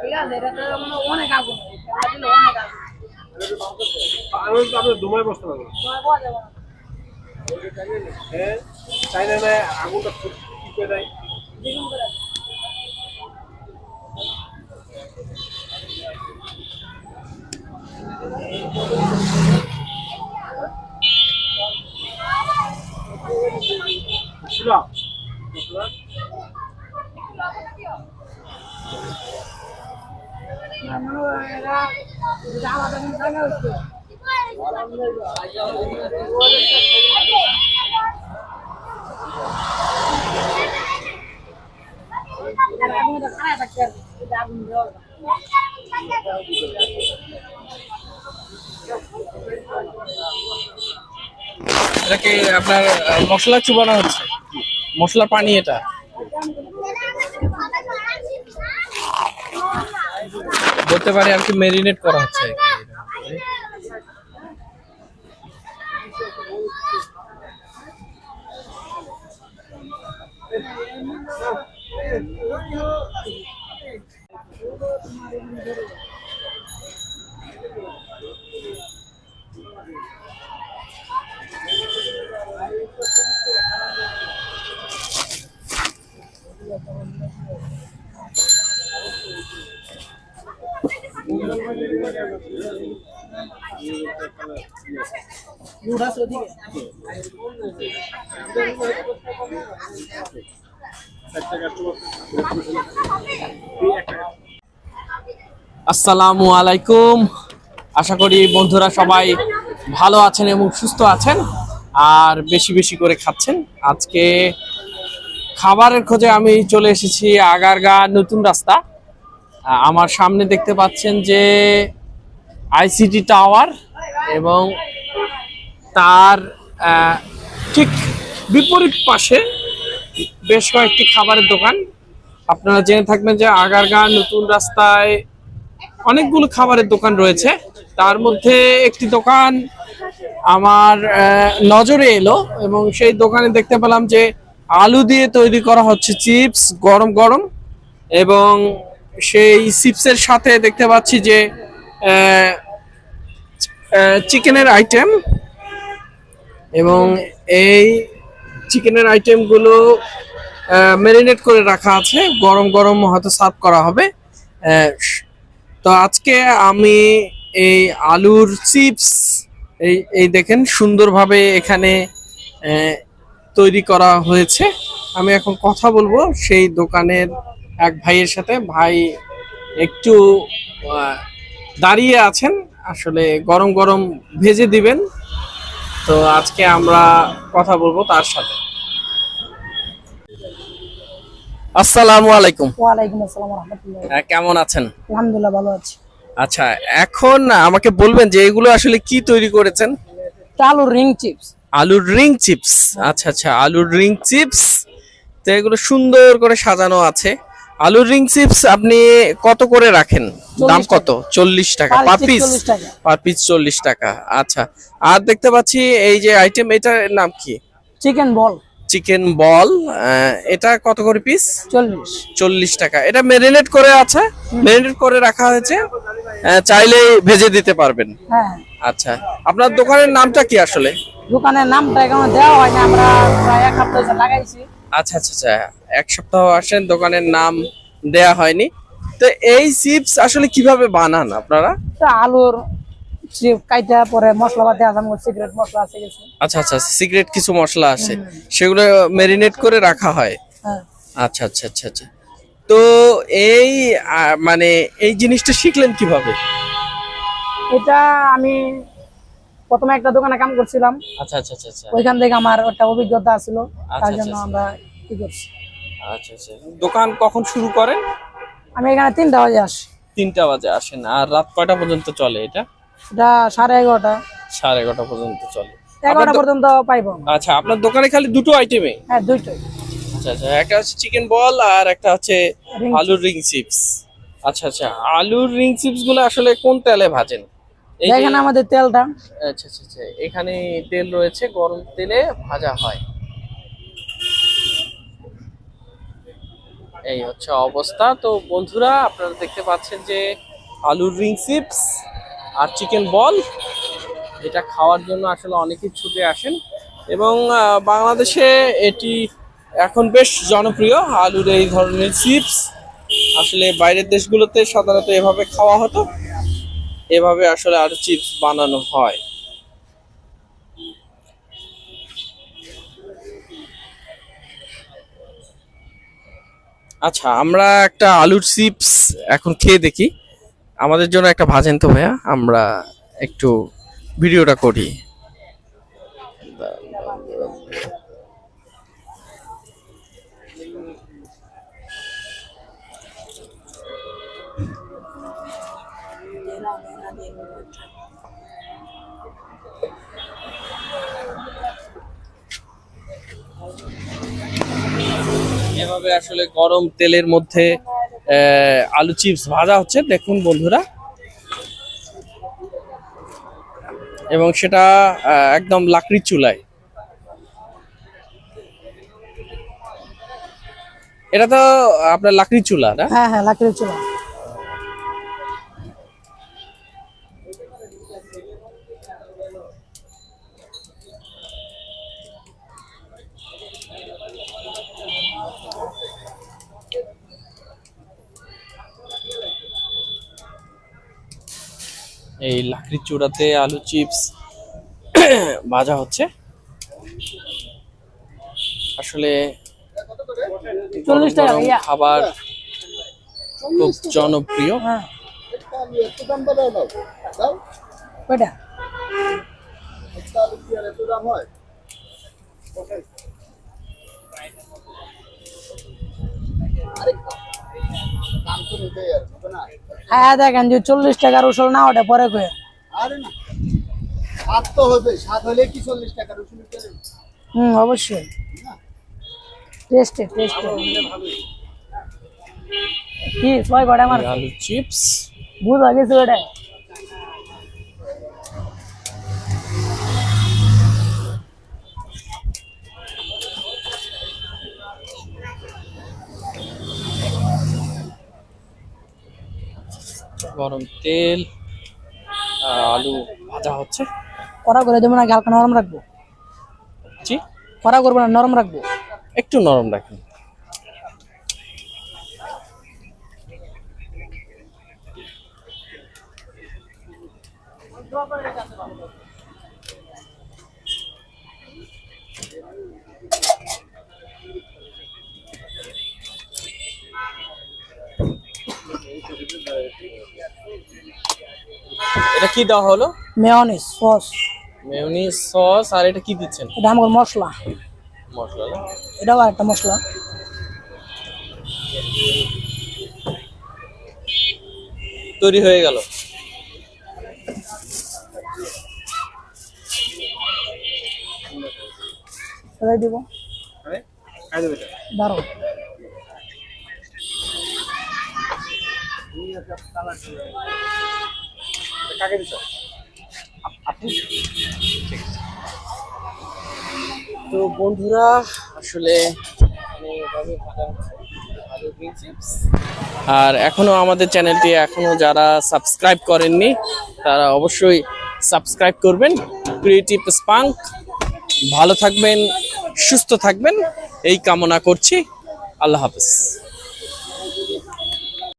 ঠিক আছে আমি দমায় বসতে পারব হ্যাঁ তাই না আগুনটা দেয় Sudah. এটাকে আপনার মশলা চুবানো হচ্ছে মশলা পানি এটা বলতে পারে আর কি মেরিনেট করা হচ্ছে আর কি। আসসালামু আলাইকুম। আশা করি বন্ধুরা সবাই ভালো আছেন এবং সুস্থ আছেন, আর বেশি বেশি করে খাচ্ছেন। আজকে খাবারের খোঁজে আমি চলে এসেছি আগারগা নতুন রাস্তা। আমার সামনে দেখতে পাচ্ছেন যে আইসিটি টাওয়ার এবং তার ঠিক বিপরীত পাশে বেশ কয়েকটি খাবারের দোকান। আপনারা জেনে থাকবেন যে আগারগা নতুন রাস্তায় অনেকগুলো খাবারের দোকান রয়েছে। তার মধ্যে একটি দোকান আমার নজরে এলো এবং সেই দোকানে দেখতে পেলাম যে আলু দিয়ে তৈরি করা হচ্ছে চিপস গরম গরম এবং সেই চিপসের সাথে দেখতে পাচ্ছি যে চিকেনের আইটেম এবং এই চিকেনের আইটেমগুলো ম্যারিনেট করে রাখা আছে। গরম গরম হয়তো সার্ভ করা হবে। তো আজকে আমি এই আলুর চিপস, এই এই দেখেন সুন্দরভাবে এখানে তৈরি করা হয়েছে। আমি এখন কথা বলব সেই দোকানের এক ভাইয়ের সাথে। ভাই একটু দাঁড়িয়ে আছেন। আসলে গরম গরম ভেজে দিবেন। তো আজকে আমরা কথা বলব তার সাথে। আসসালামু আলাইকুম। ওয়ালাইকুম আসসালাম রহমতুল্লাহ আহ, কেমন আছেন? আলহামদুলিল্লাহ ভালো আছি। আচ্ছা এখন আমাকে বলবেন যে এগুলো আসলে কি তৈরি করেছেন? আলু রিং চিপস। আলুর রিং চিপস। আচ্ছা আচ্ছা আলুর রিং চিপস। তো এগুলো সুন্দর করে সাজানো আছে। আলুর রিং চিপস আপনি কত করে রাখেন? দাম কত? চল্লিশ টাকা। পার পিস পার পিস চল্লিশ টাকা। আচ্ছা। আর দেখতে পাচ্ছি এই যে আইটেম এটার নাম কি? চিকেন বল চিকেন বল এটা কত করে পিস চল্লিশ। চল্লিশ টাকা। এটা মেরিনেট করে আছে? মেরিনেট করে রাখা হয়েছে? আহ, চাইলেই ভেজে দিতে পারবেন। হ্যাঁ। আচ্ছা। আপনার দোকানের নামটা কি আসলে? দোকানের নামটা এখনও দেওয়া হয়নি। আমরা প্রায় এক সপ্তাহ লাগাইছি। আচ্ছা আচ্ছা আচ্ছা এক সপ্তাহ আসেন দোকানের নাম দেয়া হয়নি। তো এই চিপস আসলে কীভাবে বানান আপনারা? আলুর চিপ কাইটা পরে মশলা বাদ দেওয়া সিগারেট মশলা আছে আচ্ছা আচ্ছা কিছু মশলা আছে। সেগুলো মেরিনেট করে রাখা হয়? হ্যাঁ। আচ্ছা আচ্ছা আচ্ছা আচ্ছা। তো এই মানে এই জিনিসটা শিখলেন কীভাবে? এটা আমি প্রথমে একটা দোকানে কাম করছিলাম। আচ্ছা আচ্ছা আচ্ছা আচ্ছা। ওইখান থেকে আমার একটা অভিজ্ঞতা ছিল। আচ্ছা, তার জন্য আচ্ছা। আমরা করছি আচ্ছা আচ্ছা। দোকান কখন শুরু করেন? আমি এখানে তিনটা বাজে আসি। তিনটা বাজে আসেন। আর রাত কয়টা পর্যন্ত চলে এটা? এটা সাড়ে এগারোটা। সাড়ে এগারোটা পর্যন্ত চলে। এগারোটা পর্যন্ত পাইবো। আচ্ছা আপনার দোকানে খালি দুটো আইটেমে হ্যাঁ আচ্ছা আচ্ছা। একটা হচ্ছে চিকেন বল আর একটা হচ্ছে আলুর রিং চিপস আচ্ছা আচ্ছা। আলুর রিং চিপসগুলো আসলে কোন তেলে ভাজেন? যে- আমাদের তেলটা। আচ্ছা আচ্ছা আচ্ছা। এখানে তেল রয়েছে গরম তেলে ভাজা হয়। এই হচ্ছে অবস্থা। তো বন্ধুরা, আপনারা দেখতে পাচ্ছেন যে আলুর রিং চিপস আর চিকেন বল এটা খাওয়ার জন্য আসলে অনেকেই ছুটে আসেন। এবং বাংলাদেশে এটি এখন বেশ জনপ্রিয়, আলুর এই ধরনের চিপস আসলে বাইরের দেশগুলোতে সাধারণত এভাবে খাওয়া হতো। এভাবে আসলে আলু চিপস বানানো হয়। আচ্ছা আমরা একটা আলুর চিপস এখন খেয়ে দেখি। আমাদের জন্য একটা ভাজেন তো ভাইয়া, আমরা একটু ভিডিওটা করি। এভাবে আসলে গরম তেলের মধ্যে আলু চিপস ভাজা হচ্ছে। দেখুন বন্ধুরা। এবং সেটা একদম লাকড়ির চুলায়। এটা তো আপনার লাকড়ির চুলা, না? হ্যাঁ হ্যাঁ লাকড়ির চুলা। এই লাকড়ির চূড়াতে আলু চিপস ভাজা হচ্ছে। আসলে খাবার খুব জনপ্রিয়। হ্যাঁ। হ্যাঁ দেখেন যে চল্লিশ টাকার ওষুধ না ওটা পরে কয়ে আরে না সাত সাত হলে কি চল্লিশ টাকা রসুন হুম অবশ্যই। টেস্টে টেস্টে। কি ছয় কটা আমার? চিপস। বুঝা গেছে ওটা। গরম তেল আলু ভাজা হচ্ছে। কড়া করে দেবো না হালকা নরম রাখব? জি? কড়া করব না নরম রাখব? একটু নরম রাখুন। এটা কি দেওয়া হলো? Mayonnaise sauce. মেয়নিজ সস আর এটা কি দিচ্ছেন? এটা আমার মশলা। মশলা না? এটাও একটা মশলা। তৈরি হয়ে গেল। দেবে। কাকে দিছ? তো বন্ধুরা, আসলে। আর এখনও আমাদের চ্যানেলটি এখনও যারা সাবস্ক্রাইব করেননি, তারা অবশ্যই সাবস্ক্রাইব করবেন। ক্রিয়েটিভ স্পাঙ্ক ভালো থাকবেন, সুস্থ থাকবেন। এই কামনা করছি। আল্লাহ হাফেজ।